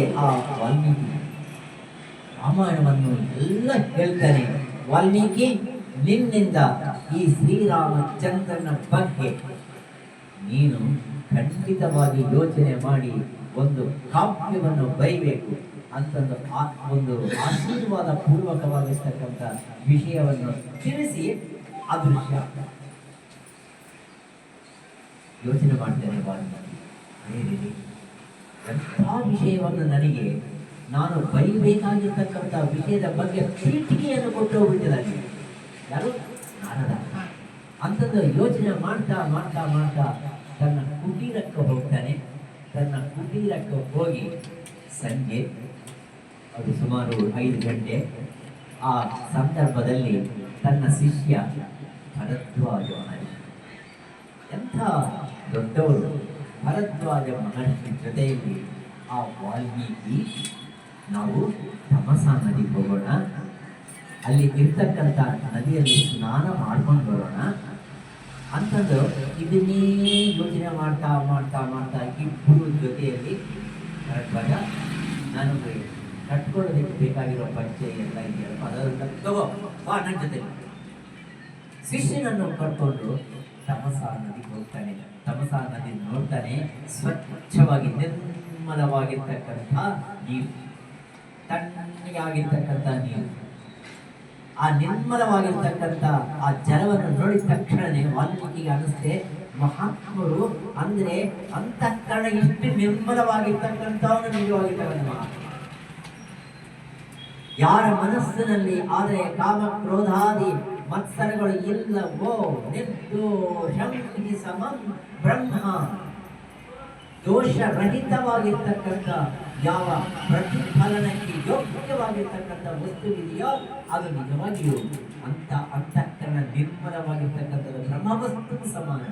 ಆ ವಾಲ್ಮೀಕಿ ರಾಮಾಯಣವನ್ನು ಎಲ್ಲ ಹೇಳ್ತಾನೆ ವಾಲ್ಮೀಕಿ, ನಿನ್ನಿಂದ ಈ ಶ್ರೀರಾಮಚಂದ್ರನ ಬಗ್ಗೆ ನೀನು ಖಂಡಿತವಾಗಿ ಯೋಚನೆ ಮಾಡಿ ಒಂದು ಕಾವ್ಯವನ್ನು ಬೈಬೇಕು ಅಂತಂದು ಆ ಒಂದು ಆಶೀರ್ವಾದ ಪೂರ್ವಕವಾಗಿರ್ತಕ್ಕಂಥ ವಿಷಯವನ್ನು ತಿಳಿಸಿ ಅದೃಶ್ಯ ಯೋಚನೆ ಮಾಡ್ತೇನೆ ಎಂಥ ವಿಷಯವನ್ನು ನನಗೆ ನಾನು ಬೈಬೇಕಾಗಿರ್ತಕ್ಕಂಥ ವಿಷಯದ ಬಗ್ಗೆ ಪೀಠಿಕೆಯನ್ನು ಕೊಟ್ಟು ಹೋಗ್ಬಿಟ್ಟಿದ್ದಾನೆ ಯಾರು? ನಾರದ ಅಂಥದ್ದು ಯೋಚನೆ ಮಾಡ್ತಾ ಮಾಡ್ತಾ ಮಾಡ್ತಾ ತನ್ನ ಕುಟೀರಕ್ಕೆ ಹೋಗ್ತಾನೆ. ತನ್ನ ಕುಟೀರಕ್ಕೆ ಹೋಗಿ ಸಂಜೆ ಅದು ಸುಮಾರು ಐದು ಗಂಟೆ ಆ ಸಂದರ್ಭದಲ್ಲಿ ತನ್ನ ಶಿಷ್ಯ ಭರದ್ವಾಜ ಎಂಥ ದೊಡ್ಡವರು. ಭರದ್ವಾಜ ಮಹರ್ಷಿ ಜೊತೆಯಲ್ಲಿ ಆ ವಾಲ್ಮೀಕಿ ನಾವು ತಮಸ ನದಿ ಹೋಗೋಣ. ಅಲ್ಲಿ ಇರ್ತಕ್ಕಂಥ ನದಿಯಲ್ಲಿ ಸ್ನಾನ ಮಾಡ್ಕೊಂಡು ಬರೋಣ. ಅಂತಂದು ಇದನ್ನೇ ಯೋಚನೆ ಮಾಡ್ತಾ ಮಾಡ್ತಾ ಮಾಡ್ತಾ ಇಬ್ಬರು ಜೊತೆಯಲ್ಲಿ ಭರದ್ವಾಜ, ನಾನು ಕಟ್ಕೊಳ್ಳೋದಕ್ಕೆ ಬೇಕಾಗಿರೋ ಪಂಚೆ ಎಲ್ಲ ಇದೆಯಲ್ಲ ಅದರಲ್ಲಿ ತಗೋ, ಬಾ ನನ್ನ ಜೊತೆ ಶಿಷ್ಯನನ್ನು ಕರ್ಕೊಂಡು ತಮಸ ನದಿಗೆ ಹೋಗ್ತಾನೆ. ನದಿ ನೋಡ್ತಾನೆ, ಸ್ವಚ್ಛವಾಗಿ ನಿರ್ಮಲವಾಗಿರ್ತಕ್ಕಂಥ ನೀರು ತಣ್ಣಗಾಗಿರ್ತಕ್ಕಂಥ ನೀರು ಆ ನಿರ್ಮಲವಾಗಿರ್ತಕ್ಕಂಥ ಆ ಜಲವನ್ನು ನೋಡಿದ ತಕ್ಷಣನೇ ವಾಲ್ಮೀಕಿಗೆ ಅನಿಸ್ತೆ ಮಹಾತ್ಮರು ಅಂದ್ರೆ ಅಂತಃಕರಣ ಎಷ್ಟು ನಿರ್ಮಲವಾಗಿರ್ತಕ್ಕಂಥವನು ನಿಜವಾಗಿರ್ತಕ್ಕಂಥ ಯಾರ ಮನಸ್ಸಿನಲ್ಲಿ ಆದರೆ ಕಾಮ ಕ್ರೋಧಾದಿ ಮತ್ಸರಗಳು ಇಲ್ಲವೋ ನಿರ್ದೋಷಂ ಸಮಂ ಬ್ರಹ್ಮ. ದೋಷರಹಿತವಾಗಿರ್ತಕ್ಕಂಥ ಯಾವ ಪ್ರತಿಫಲನಕ್ಕೆ ಯೋಗ್ಯವಾಗಿರ್ತಕ್ಕಂಥ ವಸ್ತು ಇದೆಯೋ ಅದು ನಿಜವಾಗಿಯೂ ಅಂತ ಅಂತಃಕರಣ ನಿರ್ಮಲವಾಗಿರ್ತಕ್ಕಂಥದ್ದು ಬ್ರಹ್ಮವಸ್ತು ಸಮಾನ.